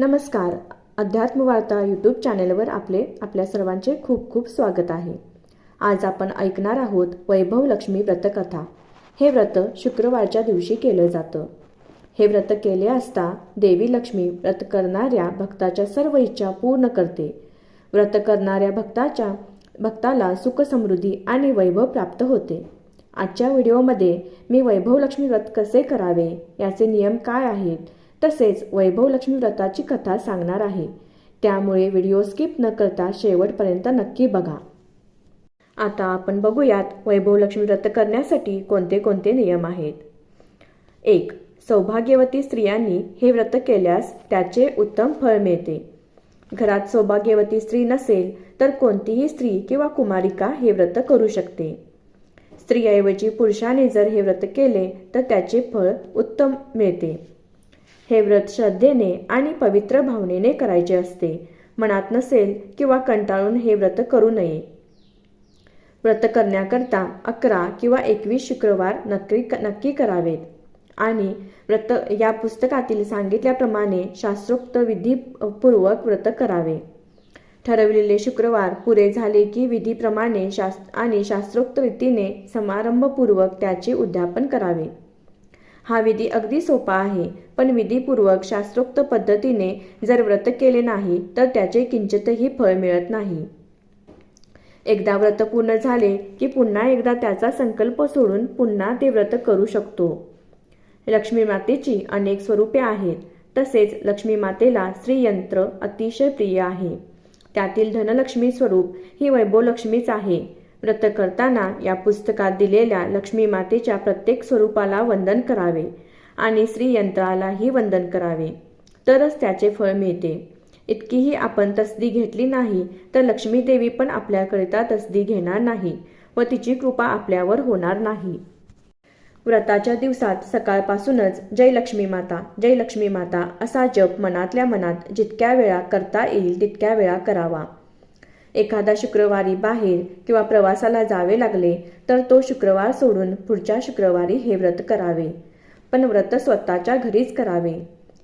नमस्कार. अध्यात्मवार्ता यूट्यूब चॅनेलवर आपले आपल्या सर्वांचे खूप खूप स्वागत आहे. आज आपण ऐकणार आहोत वैभव लक्ष्मी व्रतकथा. हे व्रत शुक्रवारच्या दिवशी केलं जातं. हे व्रत केले असता देवी लक्ष्मी व्रत करणाऱ्या भक्ताच्या सर्व इच्छा पूर्ण करते. व्रत करणाऱ्या भक्ताच्या भक्ताला सुख समृद्धी आणि वैभव प्राप्त होते. आजच्या व्हिडिओमध्ये मी वैभव लक्ष्मी व्रत कसे करावे याचे नियम काय आहेत तसेच वैभव लक्ष्मी व्रताची कथा सांगणार आहे. त्यामुळे व्हिडिओ स्किप न करता शेवटपर्यंत नक्की बघा. आता आपण बघूयात वैभव लक्ष्मी व्रत करण्यासाठी कोणते कोणते नियम आहेत? एक सौभाग्यवती स्त्रियांनी हे व्रत केल्यास त्याचे उत्तम फळ मिळते. घरात सौभाग्यवती स्त्री नसेल तर कोणतीही स्त्री किंवा कुमारिका हे व्रत करू शकते. स्त्रियाऐवजी पुरुषाने जर हे व्रत केले तर त्याचे फळ उत्तम मिळते. हे व्रत श्रद्धेने आणि पवित्र भावनेने करायचे असते. मनात नसेल किंवा कंटाळून हे व्रत करू नये. व्रत करण्याकरता अकरा किंवा एकवीस शुक्रवार नक्की नक्की करावेत. आणि व्रत या पुस्तकातील सांगितल्याप्रमाणे शास्त्रोक्त विधीपूर्वक व्रत करावे. ठरविलेले शुक्रवार पुरे झाले की विधीप्रमाणे शास्त्र आणि शास्त्रोक्त रीतीने समारंभपूर्वक त्याचे उद्यापन करावे. हा विधी अगदी सोपा आहे पण विधीपूर्वक शास्त्रोक्त पद्धतीने जर व्रत केले नाही तर त्याचे किंचितही फळ मिळत नाही. एकदा व्रत पूर्ण झाले की पुन्हा एकदा त्याचा संकल्प सोडून पुन्हा ते व्रत करू शकतो. लक्ष्मी मातेची अनेक स्वरूपे आहेत तसेच लक्ष्मी मातेला श्रीयंत्र अतिशय प्रिय आहे. त्यातील धनलक्ष्मी स्वरूप ही वैभव लक्ष्मीच आहे व्रत करताना या पुस्तकात दिलेल्या लक्ष्मी मातेच्या प्रत्येक स्वरूपाला वंदन करावे आणि श्रीयंत्रालाही वंदन करावे. तरच त्याचे फळ मिळते. इतकीही आपण तसदी घेतली नाही तर लक्ष्मी देवी पण आपल्याकरिता तसदी घेणार नाही व तिची कृपा आपल्यावर होणार नाही. व्रताच्या दिवसात सकाळपासूनच जय लक्ष्मी माता जय लक्ष्मी माता असा जप मनातल्या मनात जितक्या वेळा करता येईल तितक्या वेळा करावा. एखादा शुक्रवारी बाहेर किंवा प्रवासाला जावे लागले तर तो शुक्रवार सोडून पुढच्या शुक्रवारी हे व्रत करावे. पण व्रत स्वतःच्या घरीच करावे.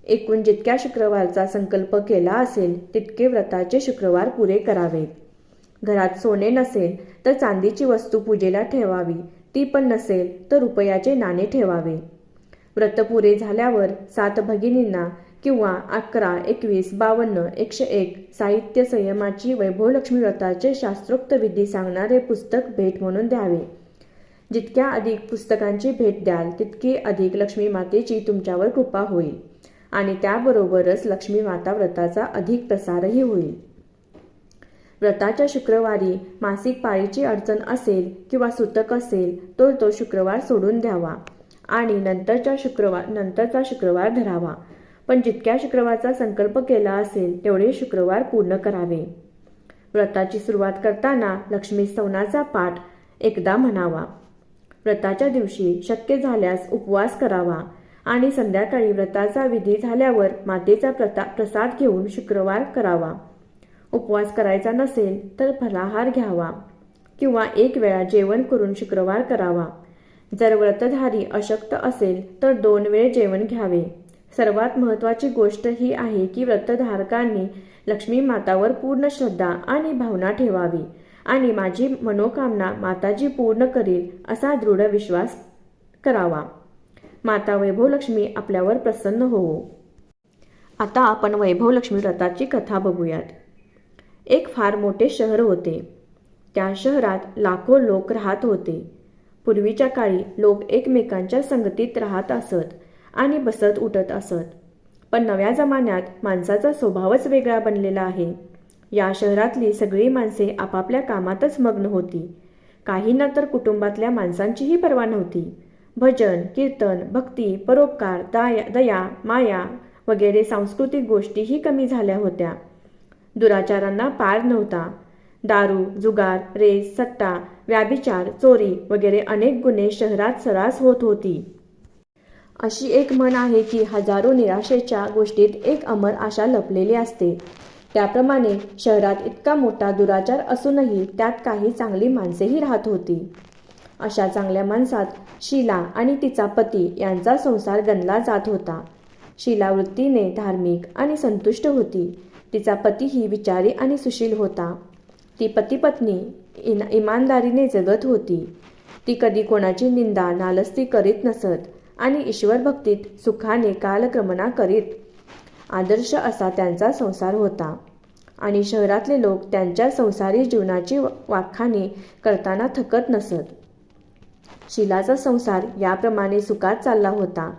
एकूण जितक्या शुक्रवारचा संकल्प केला असेल तितके व्रताचे शुक्रवार पुरे करावेत घरात सोने नसेल तर चांदीची वस्तू पूजेला ठेवावी. ती पण नसेल तर रुपयाचे नाणे ठेवावे. व्रत पुरे झाल्यावर सात भगिनींना किंवा अकरा एकवीस बावन्न एकशे एक साहित्य संयमाची वैभवलक्ष्मी व्रताचे शास्त्रोक्त विधी सांगणारे पुस्तक भेट म्हणून द्यावे. जितक्या अधिक पुस्तकांची भेट द्याल तितकी अधिक लक्ष्मी मातेची तुमच्यावर कृपा होईल आणि त्याबरोबरच लक्ष्मी माता व्रताचा अधिक प्रसारही होईल. व्रताच्या शुक्रवारी मासिक पाळीची अडचण असेल किंवा सुतक असेल तर तो शुक्रवार सोडून द्यावा आणि नंतरच्या शुक्रवार नंतरचा शुक्रवार धरावा. पण जितक्या शुक्रवारचा संकल्प केला असेल तेवढे शुक्रवार पूर्ण करावे. व्रताची सुरुवात करताना लक्ष्मी स्तवनाचा पाठ एकदा म्हणावा. व्रताच्या दिवशी शक्य झाल्यास उपवास करावा आणि संध्याकाळी व्रताचा विधी झाल्यावर मातेचा प्रता प्रसाद घेऊन शुक्रवार करावा. उपवास करायचा नसेल तर फलाहार घ्यावा किंवा एक वेळा जेवण करून शुक्रवार करावा. जर व्रतधारी अशक्त असेल तर दोन वेळ जेवण घ्यावे. सर्वात महत्त्वाची गोष्ट ही आहे की व्रतधारकांनी लक्ष्मी मातावर पूर्ण श्रद्धा आणि भावना ठेवावी आणि माझी मनोकामना माताजी पूर्ण करील असा दृढ विश्वास करावा. माता वैभवलक्ष्मी आपल्यावर प्रसन्न होवो. आता आपण वैभवलक्ष्मी व्रताची कथा बघूयात. एक फार मोठे शहर होते. त्या शहरात लाखो लोक राहत होते. पूर्वीच्या काळी लोक एकमेकांच्या संगतीत राहत असत. आणि बसत उठत असत. पण नव्या जमान्यात माणसाचा स्वभावच वेगळा बनलेला आहे. या शहरातली सगळी माणसे आपापल्या कामातच मग्न होती. काहींना तर कुटुंबातल्या माणसांचीही पर्वा नव्हती. भजन कीर्तन भक्ती परोपकार दाया दया माया वगैरे सांस्कृतिक गोष्टीही कमी झाल्या होत्या. दुराचारांना पार नव्हता. दारू जुगार रेस सट्टा व्याभिचार चोरी वगैरे अनेक गुन्हे शहरात सरास होत होती. अशी एक म्हण आहे की हजारो निराशेच्या गोष्टीत एक अमर आशा लपलेली असते. त्याप्रमाणे शहरात इतका मोठा दुराचार असूनही त्यात काही चांगली माणसेही राहत होती. अशा चांगल्या माणसात शिला आणि तिचा पती यांचा संसार गणला जात होता. शिला वृत्तीने धार्मिक आणि संतुष्ट होती. तिचा पतीही विचारी आणि सुशील होता. ती पतीपत्नी इन इमानदारीने जगत होती. ती कधी कोणाची निंदा नालस्ती करीत नसत. आणि ईश्वर भक्तीत सुखाने कालक्रमणा करीत. आदर्श असा त्यांचा संसार होता. आणि शहरातले लोक त्यांच्या संसारी जीवनाची वाखाणी करताना थकत नसत. शिलाचा संसार याप्रमाणे सुखात चालला होता.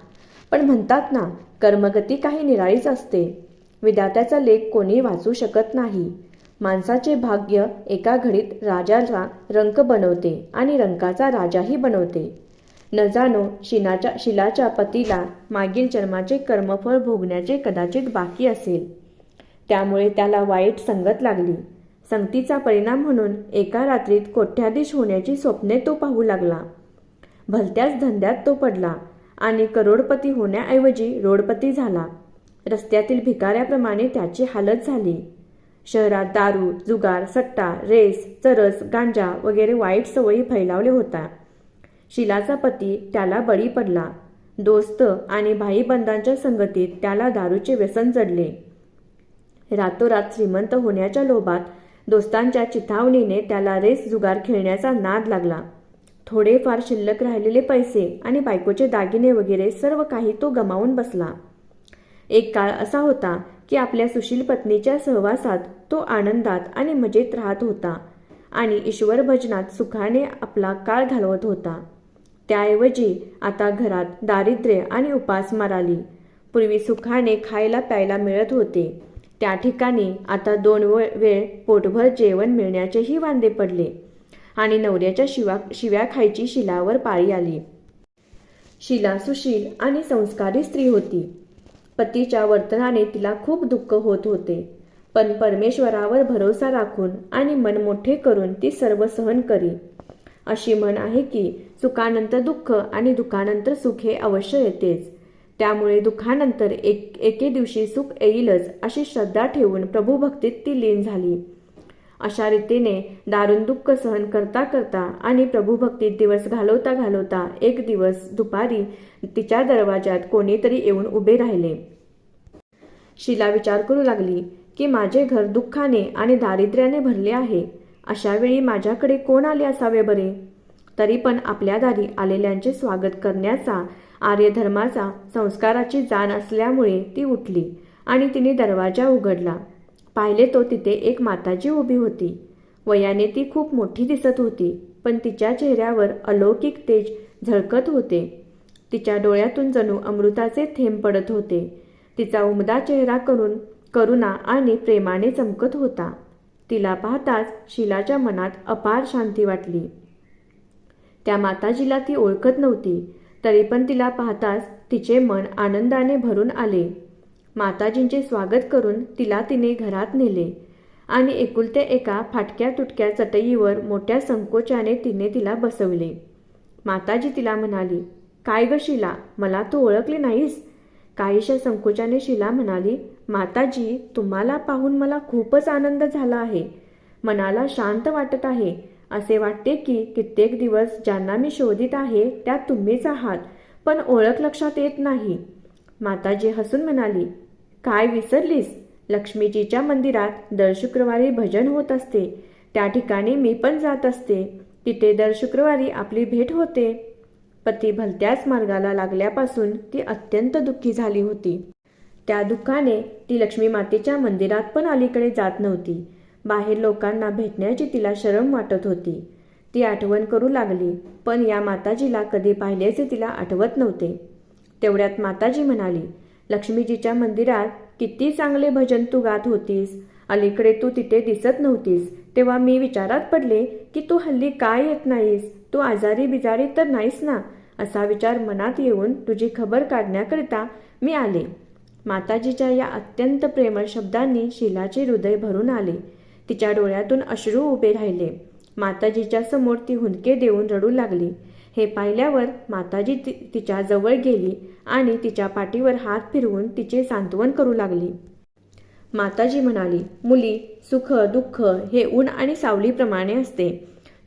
पण म्हणतात ना कर्मगती काही निराळीच असते. विधात्याचा लेख कोणी वाचू शकत नाही. माणसाचे भाग्य एका घडीत राजाला रंक बनवते आणि रंकाचा राजाही बनवते. न जाणो शिनाच्या शिलाच्या पतीला मागील जन्माचे कर्मफळ भोगण्याचे कदाचित बाकी असेल. त्यामुळे त्याला वाईट संगत लागली. संगतीचा परिणाम म्हणून एका रात्रीत कोट्याधीश होण्याची स्वप्ने तो पाहू लागला. भलत्याच धंद्यात तो पडला आणि करोडपती होण्याऐवजी रोडपती झाला. रस्त्यातील भिकाऱ्याप्रमाणे त्याची हालत झाली. शहरात दारू जुगार सट्टा रेस चरस गांजा वगैरे वाईट सवयी फैलावले होता शिलाचा पती त्याला बळी पडला. दोस्त आणि भाईबंधांच्या संगतीत त्याला दारूचे व्यसन जडले. रातोरात श्रीमंत होण्याच्या लोभात दोस्तांच्या चिथावणीने त्याला रेस जुगार खेळण्याचा नाद लागला. थोडेफार शिल्लक राहिलेले पैसे आणि बायकोचे दागिने वगैरे सर्व काही तो गमावून बसला. एक काळ असा होता की आपल्या सुशील पत्नीच्या सहवासात तो आनंदात आणि मजेत राहत होता आणि ईश्वर भजनात सुखाने आपला काळ घालवत होता. त्याऐवजी आता घरात दारिद्र्य आणि उपासमार आली पूर्वी सुखाने खायला प्यायला मिळत होते. त्या ठिकाणी आता दोन वेळ पोटभर जेवण मिळण्याचेही वांदे पडले आणि नवऱ्याच्या शिवा शिव्या खायची शिलावर पाळी आली. शिला सुशील आणि संस्कारी स्त्री होती. पतीच्या वर्तनाने तिला खूप दुःख होत होते. पण परमेश्वरावर भरोसा राखून आणि मन मोठे करून ती सर्व सहन करी. अशी म्हण आहे की सुखानंतर दुःख आणि दुःखानंतर सुख हे अवश्य येतेच. त्यामुळे दुःखानंतर एक एके दिवशी सुख येईलच अशी श्रद्धा ठेवून प्रभुभक्तीत ती लीन झाली. अशा रीतीने दारुण दुःख सहन करता करता आणि प्रभूभक्तीत दिवस घालवता घालवता एक दिवस दुपारी तिच्या दरवाजात कोणीतरी येऊन उभे राहिले. शिला विचार करू लागली की माझे घर दुःखाने आणि दारिद्र्याने भरले आहे. अशा वेळी माझ्याकडे कोण आले असावे बरे? तरी पण आपल्या दारी आलेल्यांचे स्वागत करण्याचा आर्यधर्माचा संस्काराची जाण असल्यामुळे ती उठली आणि तिने दरवाजा उघडला. पाहिले तो तिथे एक माताजी उभी होती. वयाने ती खूप मोठी दिसत होती पण तिच्या चेहऱ्यावर अलौकिक तेज झळकत होते. तिच्या डोळ्यातून जणू अमृताचे थेंब पडत होते. तिचा उमदा चेहरा करून करुणा आणि प्रेमाने चमकत होता. तिला पाहताच शिलाच्या मनात अपार शांती वाटली. त्या माताजीला ती ओळखत नव्हती. तरी पण तिला पाहताच तिचे मन आनंदाने भरून आले. माताजींचे स्वागत करून तिला तिने घरात नेले आणि एकुलते एका फाटक्या तुटक्या चटईवर मोठ्या संकोचाने तिने तिला बसवले. माताजी तिला म्हणाली काय ग शिला मला तू ओळखली नाहीस? काहीशा संकोचाने शिला म्हणाली माताजी तुम्हाला पाहून मला खूपच आनंद झाला आहे. मनाला शांत वाटत आहे. असे वाटते की कित्येक दिवस ज्यांना मी शोधित आहे त्या तुम्हीच आहात. पण ओळख लक्षात येत नाही. माताजी हसून म्हणाली काय विसरलीस? लक्ष्मीजीच्या मंदिरात दर शुक्रवारी भजन होत असते. त्या ठिकाणी मी पण जात असते. तिथे दर शुक्रवारी आपली भेट होते. पती भलत्याच मार्गाला लागल्यापासून ती अत्यंत दुःखी झाली होती. त्या दुःखाने ती लक्ष्मी मातेच्या मंदिरात पण अलीकडे जात नव्हती. बाहेर लोकांना भेटण्याची तिला शरम वाटत होती. ती आठवण करू लागली पण या माताजीला कधी पाहिल्याचे तिला आठवत नव्हते. तेवढ्यात माताजी म्हणाली लक्ष्मीजीच्या मंदिरात किती चांगले भजन तू गात होतीस. अलीकडे तू तिथे दिसत नव्हतीस. तेव्हा मी विचारात पडले की तू हल्ली काय येत नाहीस? तू आजारी बिजारी तर नाहीस ना? असा विचार मनात येऊन तुझी खबर काढण्याकरिता मी आले. माताजीच्या या अत्यंत प्रेमळ शब्दांनी शिलाचे हृदय भरून आले. तिच्या डोळ्यातून अश्रू उभे राहिले. माताजीच्या समोर ती हुंदके देऊन रडू लागली. हे पाहिल्यावर माताजी ति तिच्या जवळ गेली आणि तिच्या पाठीवर हात फिरवून तिचे सांत्वन करू लागली. माताजी म्हणाली मुली सुख दुःख हे ऊन आणि सावलीप्रमाणे असते.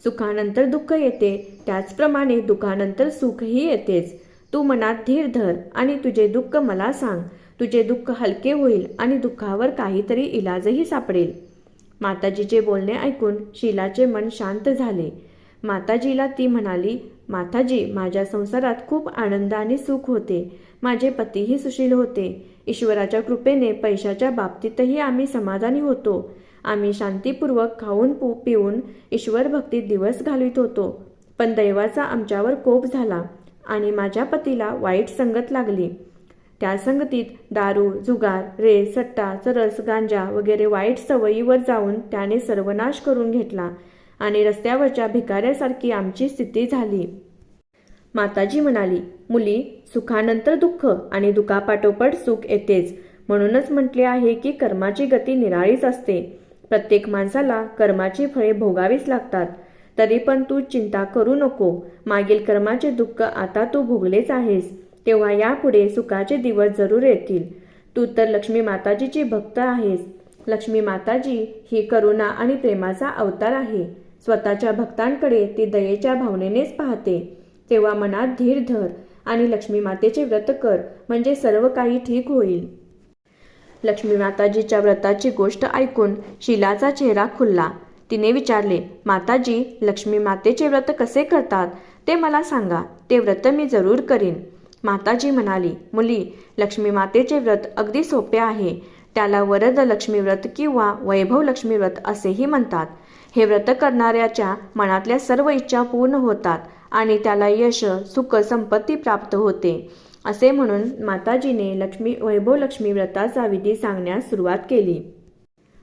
सुखानंतर दुःख येते त्याचप्रमाणे दुःखानंतर सुखही येतेच. तू मनात धीर धर आणि तुझे दुःख मला सांग. तुझे दुःख हलके होईल आणि दुःखावर काहीतरी इलाजही सापडेल. माताजीचे बोलणे ऐकून शीलाचे मन शांत झाले. माताजीला ती म्हणाली माताजी माझ्या संसारात खूप आनंद आणि सुख होते. माझे पतीही सुशील होते. ईश्वराच्या कृपेने पैशाच्या बाबतीतही आम्ही समाधानी होतो. आम्ही शांतीपूर्वक खाऊन पु पिऊन ईश्वर भक्तीत दिवस घालवित होतो. पण दैवाचा आमच्यावर कोप झाला आणि माझ्या पतीला वाईट संगत लागली. त्या संगतीत दारू जुगार रे सट्टा चरस गांजा वगैरे वाईट सवयीवर जाऊन त्याने सर्वनाश करून घेतला आणि रस्त्यावरच्या भिकाऱ्यासारखी आमची स्थिती झाली. माताजी म्हणाली मुली सुखानंतर दुःख आणि दुखापाठोपाठ सुख येतेच. म्हणूनच म्हटले आहे की कर्माची गती निराळीच असते. प्रत्येक माणसाला कर्माची फळे भोगावीच लागतात. तरी पण तू चिंता करू नको. मागील कर्माचे दुःख आता तू भोगलेच आहेस. तेव्हा यापुढे सुखाचे दिवस जरूर येतील. तू तर लक्ष्मी माताजीची भक्त आहेस. लक्ष्मी माताजी ही करुणा आणि प्रेमाचा अवतार आहे. स्वतःच्या भक्तांकडे ती दयेच्या भावनेनेच पाहते. तेव्हा मनात धीर धर आणि लक्ष्मी मातेचे व्रत कर म्हणजे सर्व काही ठीक होईल. लक्ष्मी माताजीच्या व्रताची गोष्ट ऐकून शिलाचा चेहरा खुलला. तिने विचारले माताजी लक्ष्मी मातेचे व्रत कसे करतात? ते मला सांगा. ते व्रत मी जरूर करीन. माताजी म्हणाली मुली लक्ष्मी मातेचे व्रत अगदी सोपे आहे. त्याला वरद लक्ष्मी व्रत किंवा वैभव लक्ष्मी व्रत असेही म्हणतात. हे व्रत करणाऱ्याच्या मनातल्या सर्व इच्छा पूर्ण होतात आणि त्याला यश सुख संपत्ती प्राप्त होते. असे म्हणून माताजीने लक्ष्मी वैभव लक्ष्मी व्रताचा विधी सांगण्यास सुरुवात केली.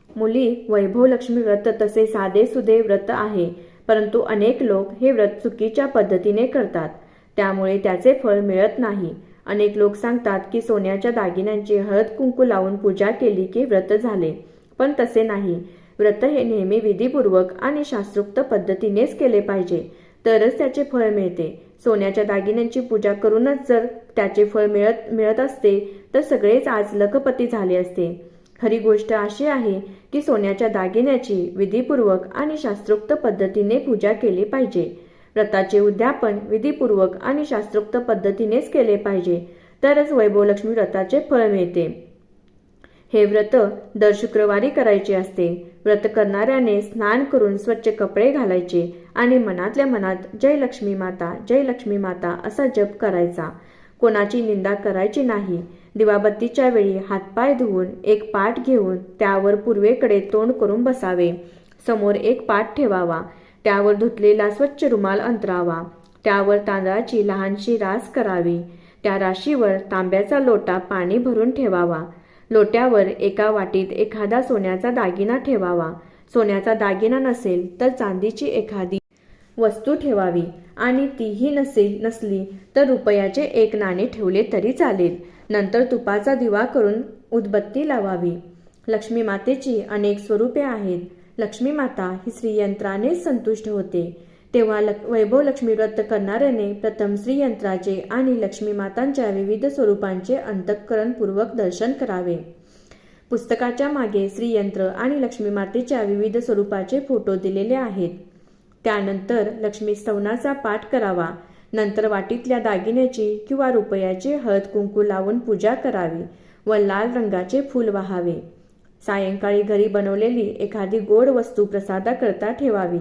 मुली वैभव लक्ष्मी व्रत तसे साधे सुधे व्रत आहे परंतु अनेक लोक हे व्रत चुकीच्या पद्धतीने करतात. त्यामुळे त्याचे फळ मिळत नाही. अनेक लोक सांगतात की सोन्याच्या दागिन्यांची हळद कुंकू लावून पूजा केली की व्रत झाले पण तसे नाही. व्रत हे नेहमी विधीपूर्वक आणि शास्त्रोक्त पद्धतीनेच केले पाहिजे तरच त्याचे फळ मिळते. सोन्याच्या दागिन्यांची पूजा करूनच जर त्याचे फळ मिळत मिळत असते तर सगळेच आज लखपती झाले असते. खरी गोष्ट अशी आहे की सोन्याच्या दागिन्याची विधीपूर्वक आणि शास्त्रोक्त पद्धतीने पूजा केली पाहिजे. व्रताचे उद्यापन विधीपूर्वक आणि शास्त्रोक्त पद्धतीनेच केले पाहिजे. तरच वैभवलक्ष्मी व्रताचे फळ मिळते. हे व्रत दर शुक्रवारी करायचे असते. व्रत करणाऱ्याने स्नान करून स्वच्छ कपडे घालायचे आणि मनातल्या मनात जय लक्ष्मी माता जय लक्ष्मी माता असा जप करायचा. कोणाची निंदा करायची नाही. दिवाबत्तीच्या वेळी हातपाय धुवून एक पाठ घेऊन त्यावर पूर्वेकडे तोंड करून बसावे. समोर एक पाठ ठेवावा. त्यावर धुतलेला स्वच्छ रुमाल अंतरावा. त्यावर तांदळाची लहानशी रास करावी. त्या राशीवर तांब्याचा लोटा पाणी भरून ठेवावा. लोट्यावर एका वाटीत एखादा सोन्याचा दागिना ठेवावा. सोन्याचा दागिना नसेल तर चांदीची एखादी वस्तू ठेवावी. आणि तीही नसेल नसली तर रुपयाचे एक नाणे ठेवले तरी चालेल. नंतर तुपाचा दिवा करून उदबत्ती लावावी. लक्ष्मी मातेची अनेक स्वरूपे आहेत. लक्ष्मी माता ही श्रीयंत्रानेच संतुष्ट होते. तेव्हा लक वैभव लक्ष्मी व्रत करणाऱ्याने प्रथम श्रीयंत्राचे आणि लक्ष्मी मातांच्या विविध स्वरूपांचे अंतःकरणपूर्वक दर्शन करावे. पुस्तकाच्या मागे श्रीयंत्र आणि लक्ष्मी मातेच्या विविध स्वरूपाचे फोटो दिलेले आहेत. त्यानंतर लक्ष्मी स्तवनाचा पाठ करावा. नंतर वाटीतल्या दागिन्याची किंवा रुपयाची हळद कुंकू लावून पूजा करावी व लाल रंगाचे फूल वाहावे. सायंकाळी घरी बनवलेली एखादी गोड वस्तू प्रसादाकरता ठेवावी.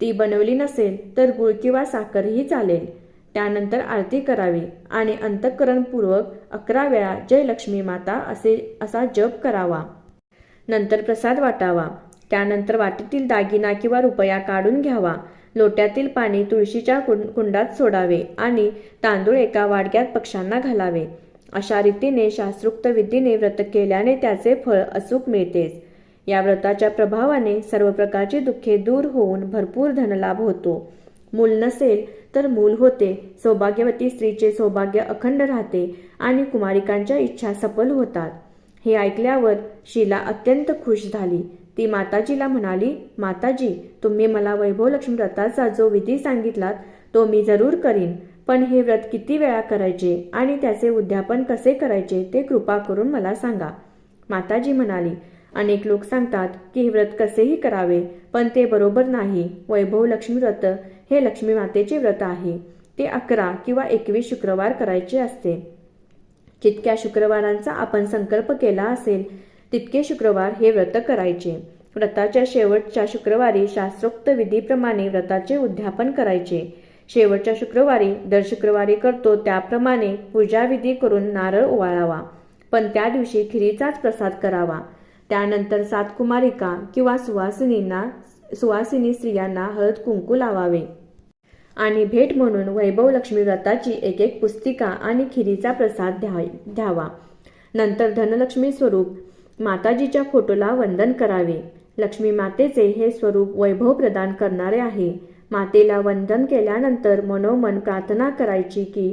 ती बनवली नसेल तर गुळ किंवा साखरही चालेल. त्यानंतर आरती करावी आणि अंतःकरणपूर्वक अकरा वेळा जय लक्ष्मी माता असे असा जप करावा. नंतर प्रसाद वाटावा. त्यानंतर वाटीतील दागिना किंवा रुपया काढून घ्यावा. लोट्यातील पाणी तुळशीच्या कुंडात सोडावे आणि तांदूळ एका वाडग्यात पक्ष्यांना घालावे. अशा रीतीने शास्त्रोक्त विधीने व्रत केल्याने त्याचे फळ अचूक मिळतेच. या व्रताच्या प्रभावाने सर्व प्रकारची दुःखे दूर होऊन भरपूर धनलाभ होतो. मूल नसेल तर मूल होते. सौभाग्यवती स्त्रीचे सौभाग्य अखंड राहते आणि कुमारिकांच्या इच्छा सफल होतात. हे ऐकल्यावर शीला अत्यंत खुश झाली. ती माताजीला म्हणाली माताजी तुम्ही मला वैभवलक्ष्मी व्रताचा जो विधी सांगितलात तो मी जरूर करीन. पण हे व्रत किती वेळा करायचे आणि त्याचे उद्यापन कसे करायचे ते कृपा करून मला सांगा. माताजी म्हणाली अनेक लोक सांगतात की हे व्रत कसेही करावे पण ते बरोबर नाही. वैभव लक्ष्मी व्रत हे लक्ष्मी मातेचे व्रत आहे. ते अकरा किंवा एकवीस शुक्रवार करायचे असते. जितक्या शुक्रवारांचा आपण संकल्प केला असेल तितके शुक्रवार हे व्रत करायचे. व्रताच्या शेवटच्या शुक्रवारी शास्त्रोक्त विधीप्रमाणे व्रताचे उद्यापन करायचे. शेवटच्या शुक्रवारी दर शुक्रवारी करतो त्याप्रमाणे पूजाविधी करून नारळ ओवाळावा. पण त्या दिवशी खिरीचाच प्रसाद करावा. त्यानंतर सात कुमारिका किंवा सुवासिनींना सुवासिनी स्त्रियांना हळद कुंकू लावावे. आणि भेट म्हणून वैभव लक्ष्मी व्रताची एक एक पुस्तिका आणि खिरीचा प्रसाद द्या द्यावा. नंतर धनलक्ष्मी स्वरूप माताजीच्या फोटोला वंदन करावे. लक्ष्मी मातेचे हे स्वरूप वैभव प्रदान करणारे आहे. मातेला वंदन केल्यानंतर मनोमन प्रार्थना करायची की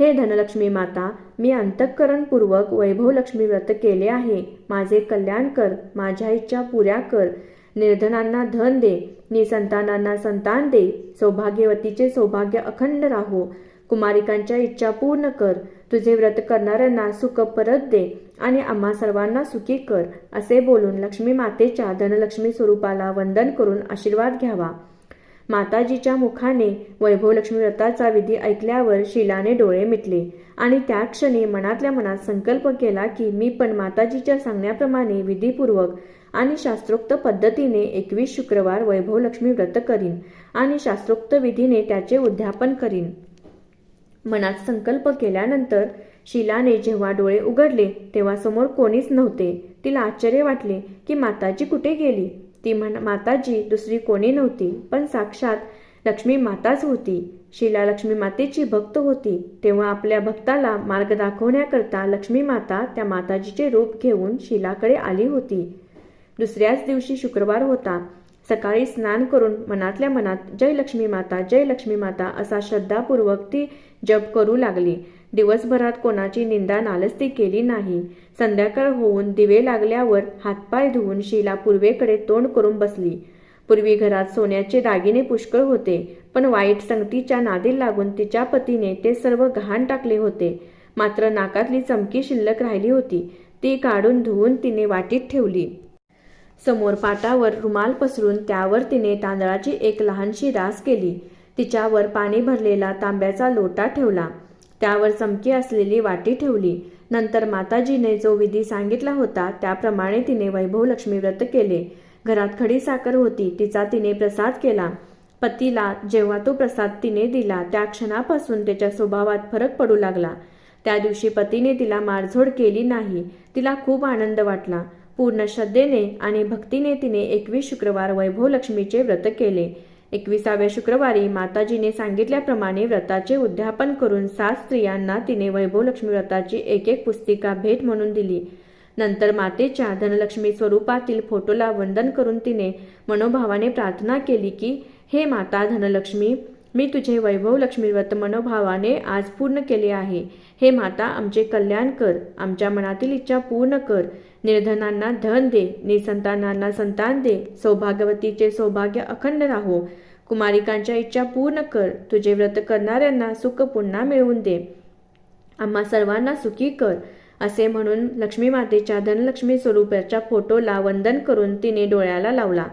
हे धनलक्ष्मी माता मी अंतःकरणपूर्वक वैभव लक्ष्मी व्रत केले आहे. माझे कल्याण कर माझ्या इच्छा पुऱ्या कर. निर्धनांना धन दे निसंतानांना संतान दे. सौभाग्यवतीचे सौभाग्य अखंड राहो. कुमारिकांच्या इच्छा पूर्ण कर. तुझे व्रत करणाऱ्यांना सुख परत दे आणि आम्हा सर्वांना सुखी कर. असे बोलून लक्ष्मी मातेच्या धनलक्ष्मी स्वरूपाला वंदन करून आशीर्वाद घ्यावा. माताजीच्या मुखाने वैभव लक्ष्मी व्रताचा विधी ऐकल्यावर शिलाने डोळे मिटले. आणि त्या क्षणी मनातल्या मनात संकल्प केला की मी पण माताजीच्या सांगण्याप्रमाणे विधीपूर्वक आणि शास्त्रोक्त पद्धतीने एकवीस शुक्रवार वैभवलक्ष्मी व्रत करीन आणि शास्त्रोक्त विधीने त्याचे उद्यापन करीन. मनात संकल्प केल्यानंतर शिलाने जेव्हा डोळे उघडले तेव्हा समोर कोणीच नव्हते. तिला आश्चर्य वाटले की माताजी कुठे गेली? ती म्हण माताजी दुसरी कोणी नव्हती पण साक्षात लक्ष्मी माताच होती. शिला लक्ष्मी मातेची भक्त होती. तेव्हा आपल्या भक्ताला मार्ग दाखवण्याकरता लक्ष्मी माता त्या माताजीचे रूप घेऊन शिलाकडे आली होती. दुसऱ्याच दिवशी शुक्रवार होता. सकाळी स्नान करून मनातल्या मनात जय लक्ष्मी माता जय लक्ष्मी माता असा श्रद्धापूर्वक ती जप करू लागली. दिवसभरात कोणाची निंदा नालस्ती केली नाही. संध्याकाळ होऊन दिवे लागल्यावर हातपाय धुवून शिला पूर्वेकडे तोंड करून बसली. पूर्वी घरात सोन्याचे दागिने पुष्कळ होते पण वाईट संगतीच्या नादी लागून तिच्या पतीने ते सर्व गहाण टाकले होते. मात्र नाकातली चमकी शिल्लक राहिली होती ती काढून धुवून तिने वाटीत ठेवली. समोर पाटावर रुमाल पसरून त्यावर तिने तांदळाची एक लहानशी रास केली. तिच्यावर पाणी भरलेला तांब्याचा लोटा ठेवला. त्यावर चमकी असलेली वाटी ठेवली. नंतर माताजीने जो विधी सांगितला होता त्याप्रमाणे तिने वैभव लक्ष्मी व्रत केले. घरात खडी साखर होती तिचा तिने प्रसाद केला. पतीला जेव्हा तो प्रसाद तिने दिला त्या क्षणापासून त्याच्या स्वभावात फरक पडू लागला. त्या दिवशी पतीने तिला मारझोड केली नाही तिला खूप आनंद वाटला. पूर्ण श्रद्धेने आणि भक्तीने तिने एकवीस शुक्रवार वैभव लक्ष्मीचे व्रत केले. एकविसाव्या शुक्रवारी माताजीने सांगितल्याप्रमाणे व्रताचे उद्यापन करून सात स्त्रियांना तिने वैभव लक्ष्मी व्रताची एक एक पुस्तिका भेट म्हणून दिली. नंतर मातेच्या धनलक्ष्मी स्वरूपातील फोटोला वंदन करून तिने मनोभावाने प्रार्थना केली की हे माता धनलक्ष्मी मी तुझे वैभव लक्ष्मी व्रत मनोभावाने आज पूर्ण केले आहे. हे माता आमचे कल्याण कर. आमच्या मनातील इच्छा पूर्ण कर. निर्धनांना धन दे. निसंतानांना संतान दे. सौभाग्यवतीचे सौभाग्य अखंड राहो. कुमारिकांच्या इच्छा पूर्ण कर. तुझे व्रत करणाऱ्यांना सुख पुन्हा मिळवून दे. आम्हा सर्वांना सुखी कर. असे म्हणून लक्ष्मी मातेच्या धनलक्ष्मी स्वरूपाच्या फोटोला वंदन करून तिने डोळ्याला लावला.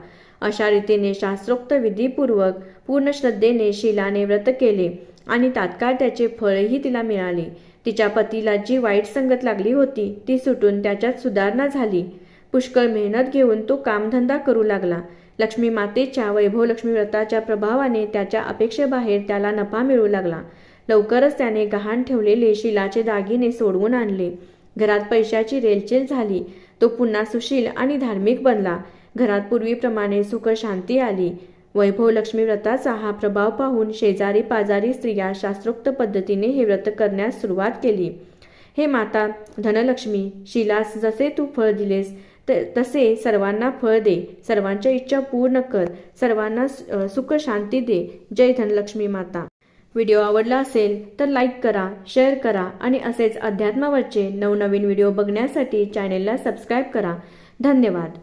अशा रीतीने शास्त्रोक्त विधीपूर्वक पूर्ण श्रद्धेने शिलाने व्रत केले आणि तात्काळ त्याचे फळही तिला मिळाले. तिच्या पतीला जी वाईट संगत लागली होती ती सुटून त्याच्यात सुधारणा झाली. पुष्कळ मेहनत घेऊन तो कामधंदा करू लागला. लक्ष्मी मातेच्या वैभव लक्ष्मी व्रताच्या प्रभावाने त्याच्या अपेक्षेबाहेर त्याला नफा मिळू लागला. लवकरच त्याने गहाण ठेवलेले शिलाचे दागिने सोडवून आणले. घरात पैशाची रेलचेल झाली. तो पुन्हा सुशील आणि धार्मिक बनला. घरात पूर्वीप्रमाणे सुख शांती आली. वैभव लक्ष्मी व्रताचा हा प्रभाव पाहून शेजारी पाजारी स्त्रिया शास्त्रोक्त पद्धतीने हे व्रत करण्यास सुरुवात केली. हे माता धनलक्ष्मी शिलास जसे तू फळ दिलेस तसे सर्वांना फळ दे. सर्वांच्या इच्छा पूर्ण कर. सर्वांना सुख शांती दे. जय धनलक्ष्मी माता. व्हिडिओ आवडला असेल तर लाईक करा शेअर करा आणि असेच अध्यात्मावरचे नवनवीन व्हिडिओ बघण्यासाठी चॅनेलला सबस्क्राईब करा. धन्यवाद.